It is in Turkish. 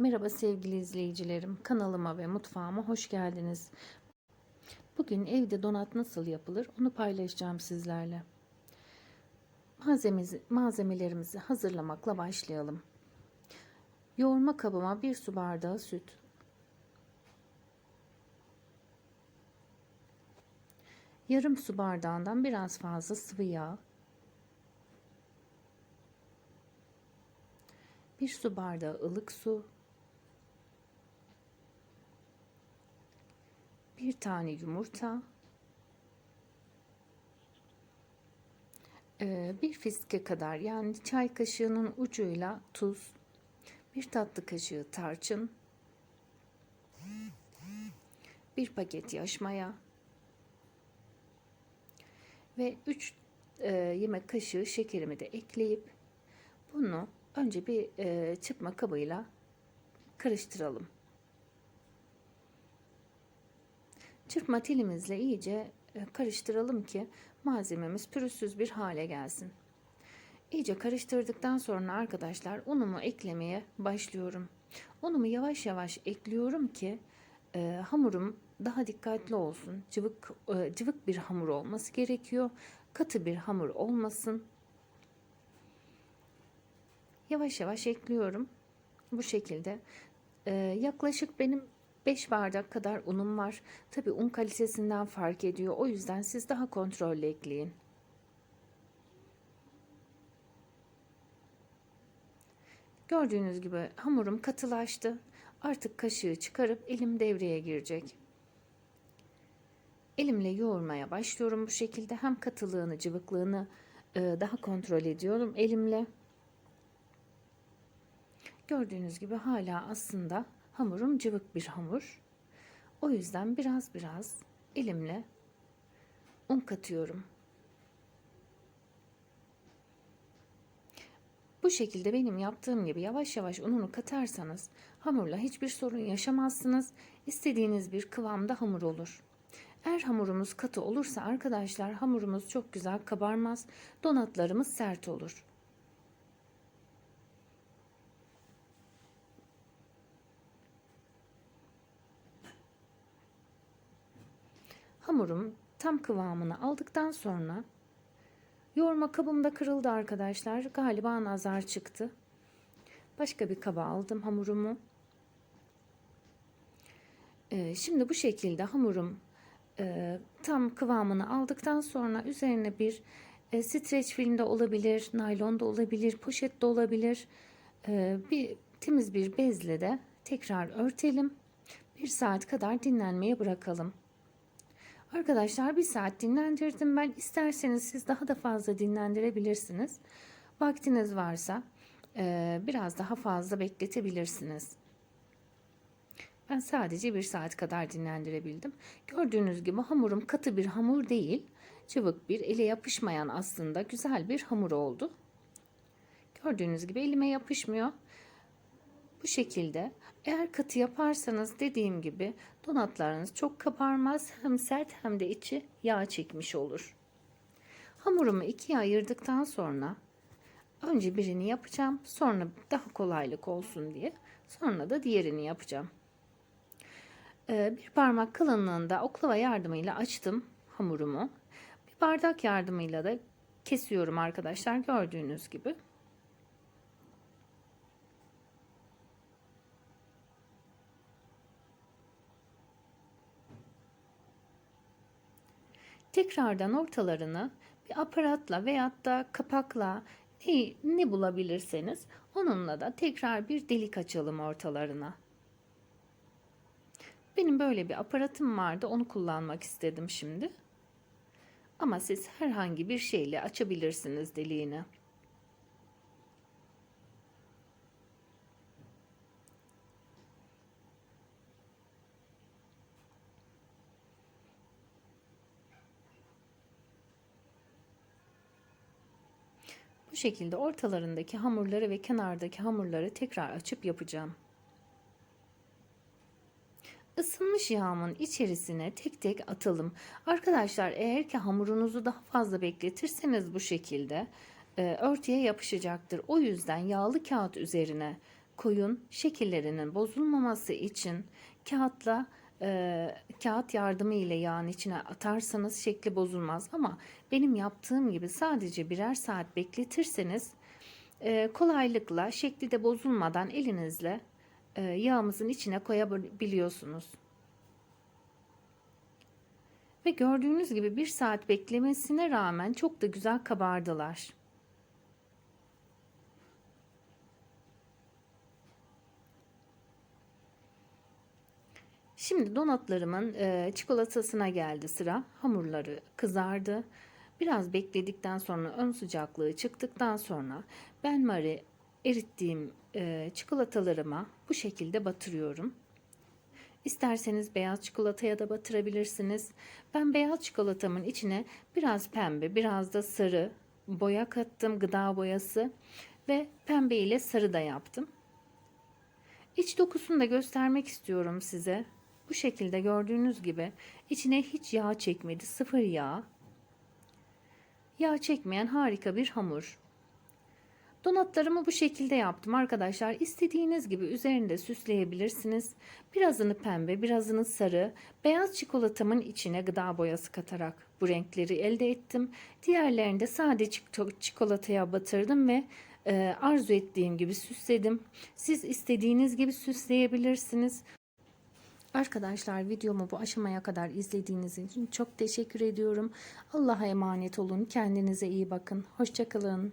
Merhaba sevgili izleyicilerim. Kanalıma ve mutfağıma hoş geldiniz. Bugün evde donat nasıl yapılır onu paylaşacağım sizlerle. Malzememizi, malzemelerimizi hazırlamakla başlayalım. Yoğurma kabıma 1 su bardağı süt, yarım su bardağından biraz fazla sıvı yağ, 1 su bardağı ılık su, bir tane yumurta, e, bir fiske kadar yani çay kaşığının ucuyla tuz, bir tatlı kaşığı tarçın, bir paket yaş maya. Ve 3 e, yemek kaşığı şekerimi de ekleyip bunu önce bir e, çıkma kabıyla karıştıralım. Çırpma telimizle iyice e, karıştıralım ki malzememiz pürüzsüz bir hale gelsin. İyice karıştırdıktan sonra arkadaşlar unumu eklemeye başlıyorum. Unumu yavaş yavaş ekliyorum ki e, hamurum daha dikkatli olsun. Cıvık e, cıvık bir hamur olması gerekiyor. Katı bir hamur olmasın. Yavaş yavaş ekliyorum. Bu şekilde. E, yaklaşık benim 5 bardak kadar unum var. Tabi un kalitesinden fark ediyor. O yüzden siz daha kontrollü ekleyin. Gördüğünüz gibi hamurum katılaştı. Artık kaşığı çıkarıp elim devreye girecek. Elimle yoğurmaya başlıyorum bu şekilde. Hem katılığını, cıvıklığını e, daha kontrol ediyorum elimle. Gördüğünüz gibi hala aslında hamurum cıvık bir hamur. O yüzden biraz biraz elimle un katıyorum. Bu şekilde benim yaptığım gibi yavaş yavaş ununu katarsanız hamurla hiçbir sorun yaşamazsınız. İstediğiniz bir kıvamda hamur olur. Eğer hamurumuz katı olursa arkadaşlar hamurumuz çok güzel kabarmaz. Donatlarımız sert olur. Hamurum tam kıvamını aldıktan sonra yoğurma kabımda kırıldı arkadaşlar. Galiba nazar çıktı. Başka bir kaba aldım hamurumu. Ee, şimdi bu şekilde hamurum e, tam kıvamını aldıktan sonra üzerine bir e, streç film de olabilir, naylon da olabilir, poşet de olabilir. E, bir temiz bir bezle de tekrar örtelim. Bir saat kadar dinlenmeye bırakalım. Arkadaşlar bir saat dinlendirdim ben. İsterseniz siz daha da fazla dinlendirebilirsiniz. Vaktiniz varsa e, biraz daha fazla bekletebilirsiniz. Ben sadece bir saat kadar dinlendirebildim. Gördüğünüz gibi hamurum katı bir hamur değil. Cıvık bir ele yapışmayan aslında güzel bir hamur oldu. Gördüğünüz gibi elime yapışmıyor. Bu şekilde eğer katı yaparsanız dediğim gibi donatlarınız çok kabarmaz. Hem sert hem de içi yağ çekmiş olur. Hamurumu ikiye ayırdıktan sonra önce birini yapacağım. Sonra daha kolaylık olsun diye. Sonra da diğerini yapacağım. Ee, bir parmak kalınlığında oklava yardımıyla açtım hamurumu. Bir bardak yardımıyla da kesiyorum arkadaşlar gördüğünüz gibi. Tekrardan ortalarını bir aparatla veyahut da kapakla ne, ne bulabilirseniz onunla da tekrar bir delik açalım ortalarına. Benim böyle bir aparatım vardı onu kullanmak istedim şimdi. Ama siz herhangi bir şeyle açabilirsiniz deliğini. Şekilde ortalarındaki hamurları ve kenardaki hamurları tekrar açıp yapacağım. Isınmış yağımın içerisine tek tek atalım. Arkadaşlar eğer ki hamurunuzu daha fazla bekletirseniz bu şekilde e, örtüye yapışacaktır. O yüzden yağlı kağıt üzerine koyun. Şekillerinin bozulmaması için kağıtla e, kağıt yardımı ile yağın içine atarsanız şekli bozulmaz ama benim yaptığım gibi sadece birer saat bekletirseniz e, kolaylıkla şekli de bozulmadan elinizle e, yağımızın içine koyabiliyorsunuz. Ve gördüğünüz gibi bir saat beklemesine rağmen çok da güzel kabardılar. Şimdi donatlarımın e, çikolatasına geldi sıra. Hamurları kızardı. Biraz bekledikten sonra ön sıcaklığı çıktıktan sonra ben mari erittiğim e, çikolatalarıma bu şekilde batırıyorum. İsterseniz beyaz çikolataya da batırabilirsiniz. Ben beyaz çikolatamın içine biraz pembe, biraz da sarı boya kattım, gıda boyası ve pembe ile sarı da yaptım. İç dokusunu da göstermek istiyorum size. Bu şekilde gördüğünüz gibi içine hiç yağ çekmedi, sıfır yağ. Yağ çekmeyen harika bir hamur. Donatlarımı bu şekilde yaptım arkadaşlar. İstediğiniz gibi üzerinde süsleyebilirsiniz. Birazını pembe, birazını sarı, beyaz çikolatamın içine gıda boyası katarak bu renkleri elde ettim. Diğerlerini de sade çik- çikolataya batırdım ve e, arzu ettiğim gibi süsledim. Siz istediğiniz gibi süsleyebilirsiniz. Arkadaşlar videomu bu aşamaya kadar izlediğiniz için çok teşekkür ediyorum. Allah'a emanet olun. Kendinize iyi bakın. Hoşçakalın.